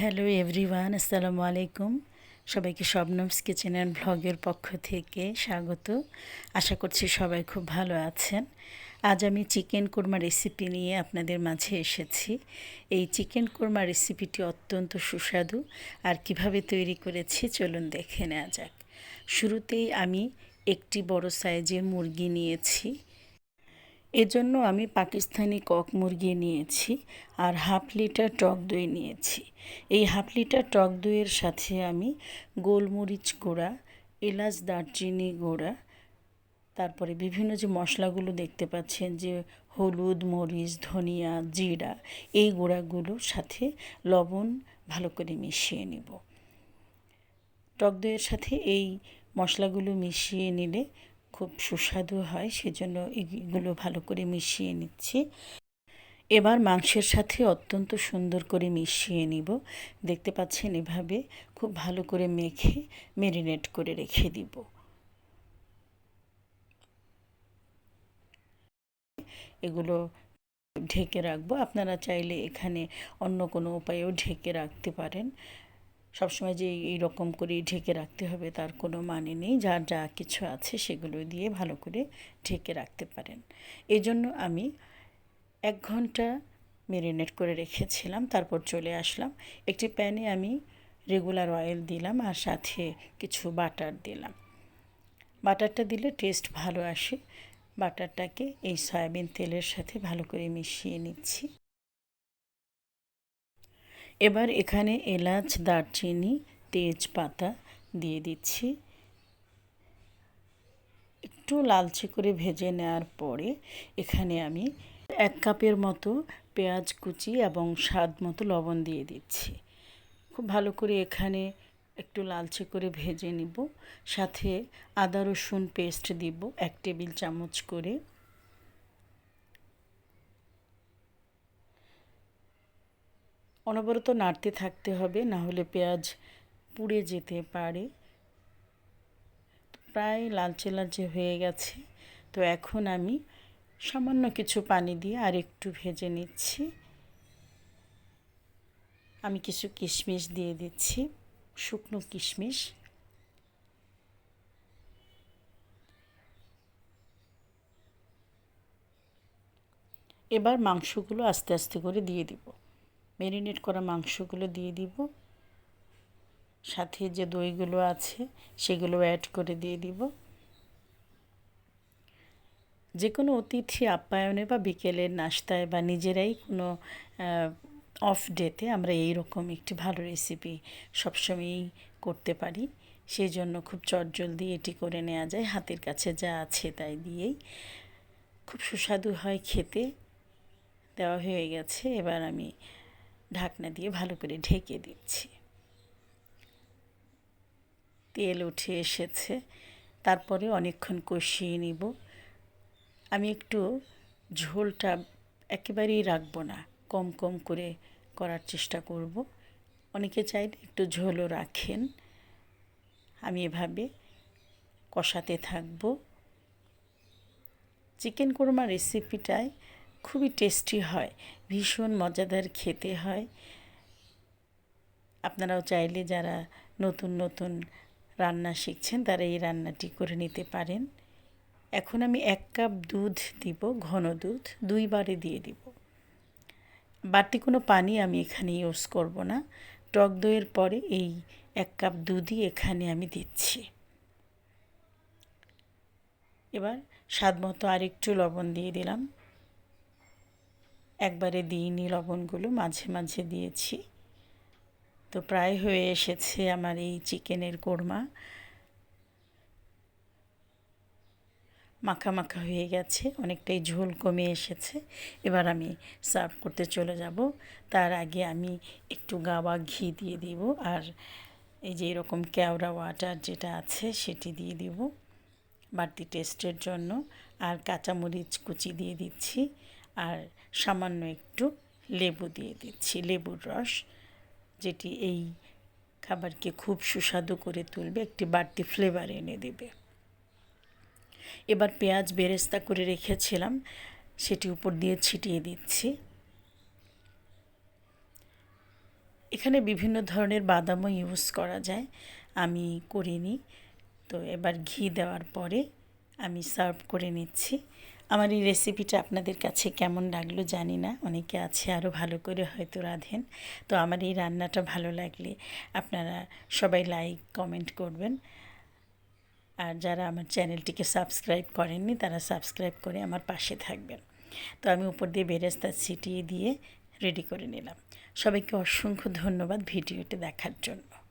Hello everyone, আসসালামু আলাইকুম। সবাইকে শবনমস কিচেন অ্যান্ড ভ্লগের পক্ষ থেকে স্বাগত। আশা করছি সবাই খুব ভালো আছেন। আজ আমি চিকেন কোরমা রেসিপি নিয়ে আপনাদের মাঝে এসেছি। এই চিকেন কোরমা রেসিপিটি অত্যন্ত সুস্বাদু। আর কীভাবে তৈরি করেছি চলুন দেখে নেওয়া যাক। শুরুতেই আমি একটি বড় সাইজের মুরগি নিয়েছি। এজন্য আমি পাকিস্তানি কক মুরগি নিয়েছি আর হাফ লিটার টক দই নিয়েছি। এই হাফ লিটার টক দইয়ের সাথে আমি গোলমরিচ গুঁড়া, এলাচ দারচিনি গুঁড়া, তারপরে বিভিন্ন যে মশলাগুলো দেখতে পাচ্ছেন যে হলুদ, মরিচ, ধনিয়া, জিরা, এই গুঁড়াগুলোর সাথে লবণ ভালো করে মিশিয়ে নিব। টক দইয়ের সাথে এই মশলাগুলো মিশিয়ে নিলে খুব সুস্বাদু হয়, সেজন্য এগুলো ভালো করে মিশিয়ে নিচ্ছি। এবার মাংসের সাথে অত্যন্ত সুন্দর করে মিশিয়ে নিব। দেখতে পাচ্ছেন এভাবে খুব ভালো করে মেখে মেরিনেট করে রেখে দিব। এগুলো ঢেকে রাখব। আপনারা চাইলে এখানে অন্য কোনো উপায়েও ঢেকে রাখতে পারেন। সবসময় যে এইরকম করে ঢেকে রাখতে হবে তার কোনো মানে নেই। যার যা কিছু আছে সেগুলো দিয়ে ভালো করে ঢেকে রাখতে পারেন। এই জন্য আমি এক ঘণ্টা মেরিনেট করে রেখেছিলাম, তারপর চলে আসলাম। একটি প্যানে আমি রেগুলার অয়েল দিলাম আর সাথে কিছু বাটার দিলাম। বাটারটা দিলে টেস্ট ভালো আসে। বাটারটাকে এই সয়াবিন তেলের সাথে ভালো করে মিশিয়ে নিচ্ছি। এবার এখানে এলাচ, দারচিনি, তেজপাতা দিয়ে দিচ্ছি। একটু লালচে করে ভেজে নেওয়ার পরে এখানে আমি এক কাপের মতো পেঁয়াজ কুচি এবং স্বাদ মতো লবণ দিয়ে দিচ্ছি। খুব ভালো করে এখানে একটু লালচে করে ভেজে নিব। সাথে আদা রসুন পেস্ট দিব এক টেবিল চামচ করে। অনবরত নাড়তে থাকতে হবে, না হলে পেঁয়াজ পুড়ে যেতে পারে। প্রায় লালচে লালচে হয়ে গেছে। তো এখন আমি সামান্য কিছু পানি দিয়ে আর একটু ভেজে নিচ্ছি। আমি কিছু কিশমিশ দিয়ে দিচ্ছি, শুকনো কিশমিশ। এবার মাংসগুলো আস্তে আস্তে করে দিয়ে দিব। ম্যারিনেট করা মাংসগুলো দিয়ে দিব। সাথে যে দইগুলো আছে, সেগুলো অ্যাড করে দিয়ে দিব। যে কোনো অতিথি আপ্যায়নে বা বিকেলের নাস্তায় বা নিজেরাই কোনো অফ ডেতে আমরা এই রকম একটি ভালো রেসিপি সবসময়ই করতে পারি। সেই জন্য খুব চটজলদি এটি করে নেওয়া যায়। হাতের কাছে যা আছে তাই দিয়েই। খুব সুস্বাদু হয় খেতে। দেওয়া হয়ে গেছে। এবার আমি ঢাকনা দিয়ে ভালো করে ঢেকে দিচ্ছি। তেল উঠে এসেছে, তারপরে অনেকক্ষণ কষিয়ে নিব। আমি একটু ঝোলটা একেবারেই রাখব না, কম কম করে করার চেষ্টা করব। অনেকে চাইলে একটু ঝোলও রাখেন। আমি এভাবে কষাতে থাকব। চিকেন কোরমা রেসিপিটায় খুবই টেস্টি হয়, ভীষণ মজাদার খেতে হয়। আপনারাও চাইলে যারা নতুন নতুন রান্না শিখছেন, তারা এই রান্নাটি করে নিতে পারেন। এখন আমি এক কাপ দুধ দিব, ঘন দুধ, দুইবারে দিয়ে দিব। বাড়তি কোনো পানি আমি এখানে ইউজ করব না। টক দইয়ের পরে এই এক কাপ দুধই এখানে আমি দিচ্ছি। এবার স্বাদ মতো আরেকটু লবণ দিয়ে দিলাম। একবারে দিইনি লবণগুলো, মাঝে মাঝে দিয়েছি। তো প্রায় হয়ে এসেছে আমার এই চিকেনের কোরমা। মাখা মাখা হয়ে গেছে, অনেকটাই ঝোল কমে এসেছে। এবার আমি সার্ভ করতে চলে যাব। তার আগে আমি একটু গাওয়া ঘি দিয়ে দিব আর এই যে এরকম কেওড়া ওয়াটার যেটা আছে সেটি দিয়ে দিব। বাড়তি টেস্টের জন্য। আর কাঁচামরিচ কুচি দিয়ে দিচ্ছি। আর সামান্য একটু লেবু দিয়ে দিচ্ছি, লেবুর রস, যেটি এই খাবারকে খুব সুস্বাদু করে তুলবে, একটি বাড়তি ফ্লেভার এনে দেবে। এবার পেঁয়াজ বেরেস্তা করে রেখেছিলাম, সেটি উপর দিয়ে ছিটিয়ে দিচ্ছি। এখানে বিভিন্ন ধরনের বাদামও ইউজ করা যায়, আমি করিনি। তো এবার ঘি দেওয়ার পরে আমি সার্ভ করে নিচ্ছি। আমার এই রেসিপিটা আপনাদের কাছে কেমন লাগল জানি না। অনেকে আছে আরও ভালো করে হয়তো রাঁধেন। তো আমার এই রান্নাটা ভালো লাগলে আপনারা সবাই লাইক কমেন্ট করবেন। আর যারা আমার চ্যানেলটিকে সাবস্ক্রাইব করেননি, তারা সাবস্ক্রাইব করে আমার পাশে থাকবেন। তো আমি উপর দিয়ে বেরেস্তা ছিটিয়ে দিয়ে রেডি করে নিলাম। সবাইকে অসংখ্য ধন্যবাদ ভিডিওটি দেখার জন্য।